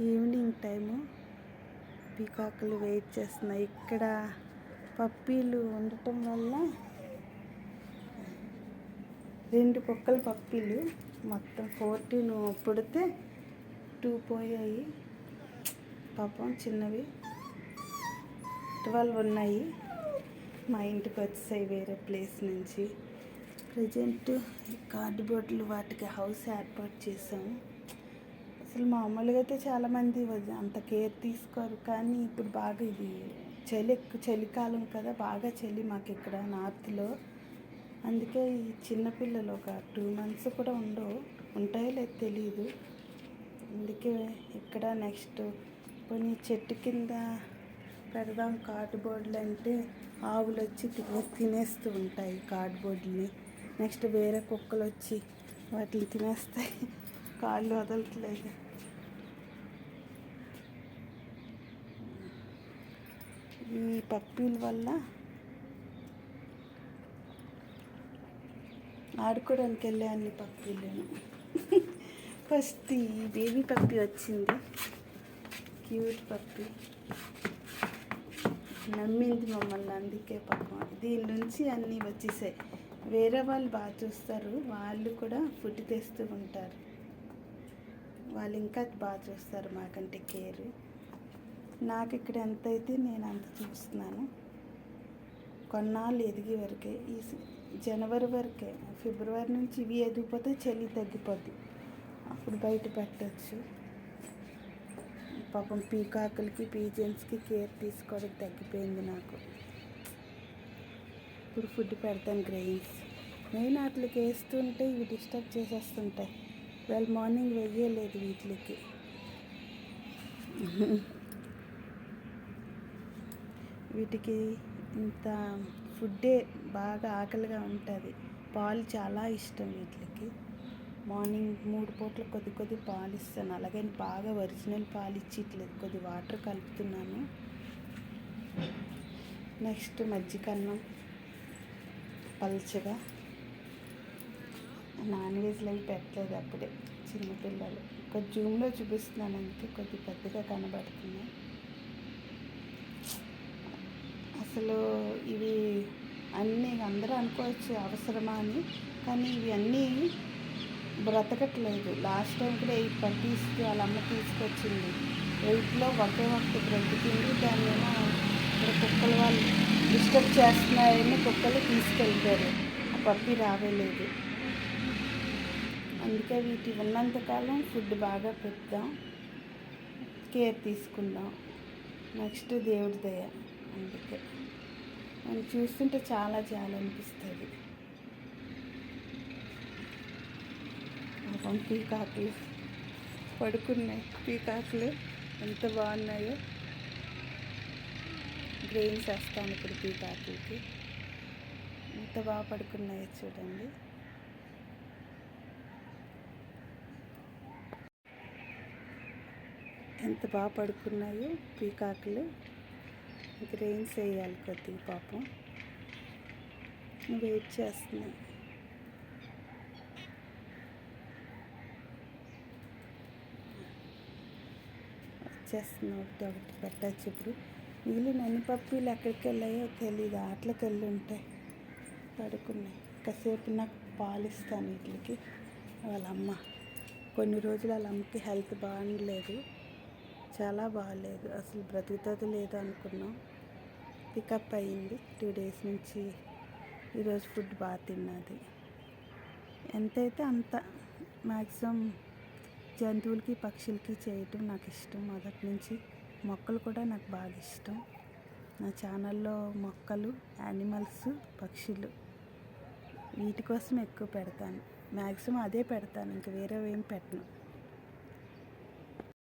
Evening time. పీకాకులు wait చేస్తున్నాయి ఇక్కడ పప్పీలు ఉండటం వల్ల రెండు కుక్కల పప్పీలు మొత్తం ఫోర్టీన్ పుడితే టూ పోయాయి. పాపం చిన్నవి. ట్వెల్వ్ ఉన్నాయి. మా ఇంటికి వచ్చాయి వేరే ప్లేస్ నుంచి. ప్రజెంట్ కార్డుబోర్డులు వాటికి హౌస్ ఏర్పాటు చేసాము. అసలు మామూలుగా అయితే చాలామంది అంత కేర్ తీసుకోరు. కానీ ఇప్పుడు బాగా ఇది చలి చలికాలం కదా బాగా చలి మాకు ఇక్కడ నార్త్లో. అందుకే ఈ చిన్నపిల్లలు ఒక టూ మంత్స్ కూడా ఉండవు ఉంటాయో లేదు తెలియదు అందుకే ఇక్కడ నెక్స్ట్ కొన్ని చెట్టు కింద పెడదాం కార్డ్బోర్డులు అంటే ఆవులు వచ్చి తినే తినేస్తూ ఉంటాయి కార్డ్బోర్డుని. నెక్స్ట్ వేరే కుక్కలు వచ్చి వాటిని తినేస్తాయి. కాళ్ళు వదలట్లేదు. ఈ పప్పీల వల్ల ఆడుకోవడానికి వెళ్ళే అన్ని పప్పీలను. ఫస్ట్ ఈ బేబీ పప్పి వచ్చింది. Cute puppy. నమ్మింది మమ్మల్ని అందుకే పాపం. దీని నుంచి అన్నీ వచ్చేసాయి. వేరే వాళ్ళు బాగా చూస్తారు. వాళ్ళు కూడా ఫుడ్ తెస్తూ ఉంటారు. వాళ్ళు ఇంకా బాగా చూస్తారు మాకంటే కేర్. నాకు ఇక్కడ ఎంత అయితే నేను అంత చూస్తున్నాను కొన్నాళ్ళు ఎదిగే వరకే ఈ జనవరి వరకే ఫిబ్రవరి నుంచి ఇవి ఎదిగిపోతే చలి తగ్గిపోద్ది. అప్పుడు బయట పెట్టచ్చు. పాపం పీకాకులకి పీజన్స్కి కేర్ తీసుకోవడం తగ్గిపోయింది నాకు. ఇప్పుడు ఫుడ్ పెడతాను గ్రెయిన్స్. నేను వాటికి వేస్తుంటే ఇవి డిస్టర్బ్ చేసేస్తుంటాయి. వాళ్ళు మార్నింగ్ వెయ్యలేదు వీటికి. వీటికి ఇంత ఫుడ్డే బాగా ఆకలిగా ఉంటుంది. పాలు చాలా ఇష్టం వీటికి. మార్నింగ్ మూడు పూట్ల కొద్ది కొద్ది పాలు ఇస్తాను అలాగే బాగా ఒరిజినల్ పాలు ఇచ్చిట్లేదు కొద్ది వాటర్ కలుపుతున్నాను. నెక్స్ట్ మజ్జిగన్నం పల్చగా. నాన్ వెజ్లు అవి పెట్టలేదు అప్పుడే చిన్నపిల్లలు. ఒక జూమ్లో చూపిస్తున్నాను అంతే కొద్ది పెద్దగా కనబడుతున్నాయి అసలు ఇవి అన్నీ అందరూ అనుకోవచ్చు అవసరమా అని కానీ ఇవి అన్నీ బ్రతకట్లేదు. లాస్ట్ టైం కూడా ఎయిట్ పట్టిస్తూ వాళ్ళ అమ్మ తీసుకొచ్చింది. ఎయిట్లో ఒకే ఒకటి బ్రతికింది దాన్ని ఇక్కడ కుక్కల వాళ్ళు డిస్టర్బ్ చేస్తున్నాయని కుక్కలు తీసుకెళ్తారు ఆ పప్పి రావేలేదు అందుకే వీటి ఉన్నంతకాలం ఫుడ్ బాగా పెడదాం కేర్ తీసుకుందాం. నెక్స్ట్ దేవుడి దయ అందుకే. మనం చూస్తుంటే చాలా చాలా అనిపిస్తుంది. పాపం పీకాకులు పడుకున్నాయి. పీకాకులు ఎంత బాగున్నాయో. గ్రెయిన్స్ వేస్తాను ఇప్పుడు పీకాకులకి. ఎంత బాగా పడుకున్నాయో చూడండి. ఎంత బాగా పడుకున్నాయో పీకాకులు. గ్రెయిన్స్ వేయాలి కొద్దిగా పాపం. వెయిట్ చేస్తున్నాయి వచ్చేస్తున్నాయి ఒకటి ఒకటి పెట్టచ్చు ఇప్పుడు. మిగిలిన అన్ని పప్పులు ఎక్కడికి వెళ్ళాయో తెలియదు ఆటలకు వెళ్ళి ఉంటాయి పడుకున్నాయి. కాసేపు నాకు పాలు ఇస్తాను వీటికి. వాళ్ళ అమ్మ కొన్ని రోజులు వాళ్ళ అమ్మకి హెల్త్ బాగలేదు. చాలా బాగాలేదు అసలు బ్రతుకుతుంది లేదు అనుకున్నాం పికప్ అయ్యింది. టూ డేస్ నుంచి ఈరోజు ఫుడ్ బాగా తిన్నది. ఎంతైతే అంత మ్యాక్సిమం జంతువులకి పక్షులకి చేయటం నాకు ఇష్టం. మొదటి నుంచి మొక్కలు కూడా నాకు బాగా ఇష్టం. నా ఛానల్లో మొక్కలు యానిమల్స్ పక్షులు వీటి కోసం ఎక్కువ పెడతాను. మ్యాక్సిమం అదే పెడతాను. ఇంక వేరే ఏం పెట్టను.